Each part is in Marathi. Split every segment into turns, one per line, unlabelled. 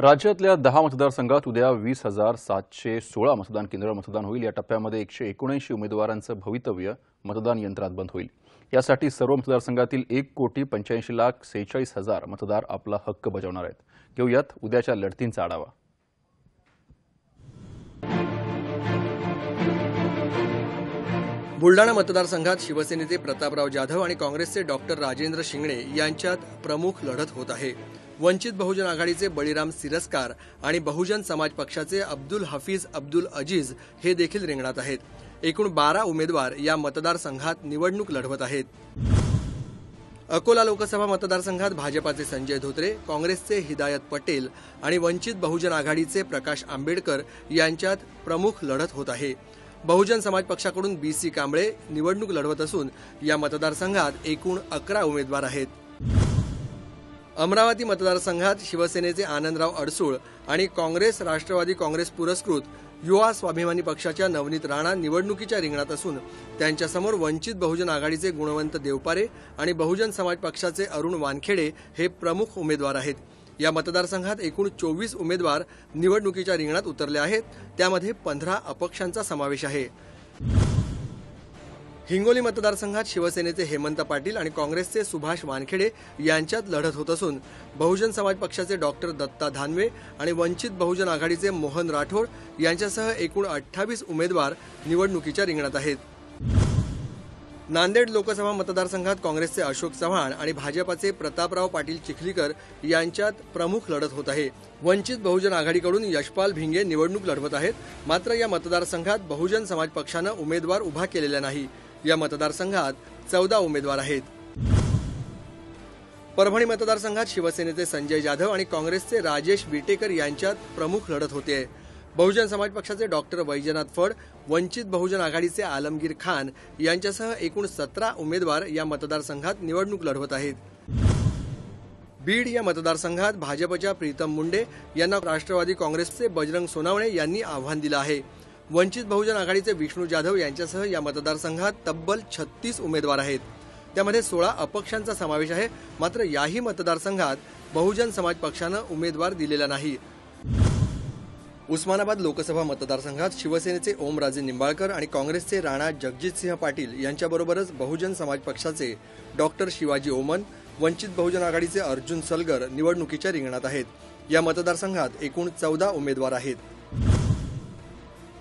राज्यातल्या दहा मतदारसंघात उद्या वीस हजार सातशे सोळा मतदान केंद्र मतदान होईल या टप्प्यामध्ये एकशे एकोणऐंशी उमेदवारांचं भवितव्य मतदान यंत्रात बंद होईल यासाठी सर्व मतदारसंघातील एक कोटी पंच्याऐंशी लाख सेहेचाळीस हजार मतदार आपला हक्क बजावणार आहेत घेऊयात उद्याच्या लढतींचा आढावा
बुलडाणा मतदारसंघात शिवसेनेचे प्रतापराव जाधव आणि काँग्रेसचे डॉक्टर राजेंद्र शिंगणे यांच्यात प्रमुख लढत होत आहे वंचित बहुजन आघाडीचे बळीराम सिरस्कार आणि बहुजन समाज पक्षाचे अब्दुल हफीज अब्दुल अजीज हे देखील रिंगणात आहेत एकूण बारा उमेदवार या मतदारसंघात निवडणूक लढवत आहेत अकोला लोकसभा मतदारसंघात भाजपाचे संजय धोत्रे काँग्रेसचे हिदायत पटेल आणि वंचित बहुजन आघाडीचे प्रकाश आंबेडकर यांच्यात प्रमुख लढत होत आहे बहुजन समाज पक्षाकडून बी सी कांबळे निवडणूक लढवत असून या मतदारसंघात एकूण अकरा उमेदवार आहेत अमरावती मतदारसंघात शिवसेनेचे आनंदराव अडसूळ आणि काँग्रेस राष्ट्रवादी काँग्रेस पुरस्कृत युवा स्वाभिमानी पक्षाच्या नवनीत राणा निवडणुकीच्या रिंगणात असून त्यांच्यासमोर वंचित बहुजन आघाडीचे गुणवंत देवपारे आणि बहुजन समाज पक्षाचे अरुण वानखेडे हे प्रमुख उमेदवार आहेत या मतदारसंघात एकूण चोवीस उमेदवार निवडणुकीच्या रिंगणात उतरले आहेत त्यामध्ये पंधरा अपक्षांचा समावेश आहे हिंगोली मतदारसंघात शिवसेनेचे हेमंत पाटील आणि काँग्रेसचे सुभाष वानखेडे यांच्यात लढत होत असून बहुजन समाज पक्षाचे डॉक्टर दत्ता धानवे आणि वंचित बहुजन आघाडीचे मोहन राठोड यांच्यासह एकूण अठ्ठावीस उमेदवार निवडणुकीच्या रिंगणात आहेत नांदेड लोकसभा मतदारसंघात काँग्रेसचे अशोक चव्हाण आणि भाजपाचे प्रतापराव पाटील चिखलीकर यांच्यात प्रमुख लढत होत आहे वंचित बहुजन आघाडीकडून यशपाल भिंगे निवडणूक लढवत आहेत मात्र या मतदारसंघात बहुजन समाज पक्षानं उमेदवार उभा केलेला नाही या मतदारसंघात चौदा उमेदवार आहेत परभणी मतदारसंघात शिवसेनेचे संजय जाधव आणि काँग्रेसचे राजेश विटेकर यांच्यात प्रमुख लढत होते बहुजन समाज पक्षाचे डॉक्टर वैजनाथ फड वंचित बहुजन आघाडीचे आलमगीर खान यांच्यासह एकूण सतरा उमेदवार या मतदारसंघात निवडणूक लढवत आहेत बीड या मतदारसंघात भाजपच्या प्रीतम मुंडे यांना राष्ट्रवादी काँग्रेसचे बजरंग सोनावणे यांनी आव्हान दिलं आहे वंचित बहुजन आघाडीचे विष्णू जाधव यांच्यासह या मतदारसंघात तब्बल छत्तीस उमेदवार आहेत त्यामध्ये सोळा अपक्षांचा समावेश आहे मात्र याही मतदारसंघात बहुजन समाज पक्षानं उमेदवार दिलेला नाही उस्मानाबाद लोकसभा मतदारसंघात शिवसेनेचे ओमराजे निंबाळकर आणि काँग्रेसचे राणा जगजितसिंह पाटील यांच्याबरोबरच बहुजन समाज पक्षाचे डॉक्टर शिवाजी ओमन वंचित बहुजन आघाडीचे अर्जुन सलगर निवडणुकीच्या रिंगणात आहेत या मतदारसंघात एकूण चौदा उमेदवार आहेत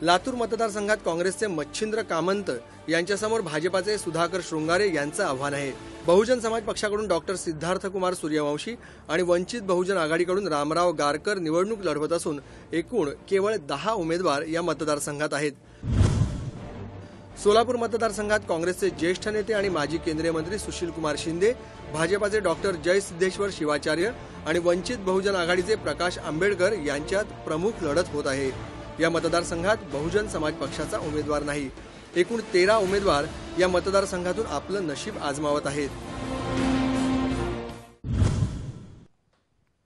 लातूर मतदारसंघात काँग्रेसचे मच्छिंद्र कामंत यांच्यासमोर भाजपाचे सुधाकर शृंगारे यांचं आव्हान आहे बहुजन समाज पक्षाकडून डॉक्टर कुमार सूर्यवंशी आणि वंचित बहुजन आघाडीकडून रामराव गारकर निवडणूक लढवत असून एकूण केवळ दहा उमेदवार या मतदारसंघात आहेत सोलापूर मतदारसंघात काँग्रेसचे ज्येष्ठ नेते आणि माजी केंद्रीय मंत्री सुशील कुमार शिंदे भाजपाचे डॉक्टर जयसिद्धेश्वर शिवाचार्य आणि वंचित बहुजन आघाडीचे प्रकाश आंबेडकर यांच्यात प्रमुख लढत होत आहे या मतदारसंघात बहुजन समाज पक्षाचा उमेदवार नाही एकूण तेरा उमेदवार या मतदारसंघातून आपलं नशीब आजमावत आहेत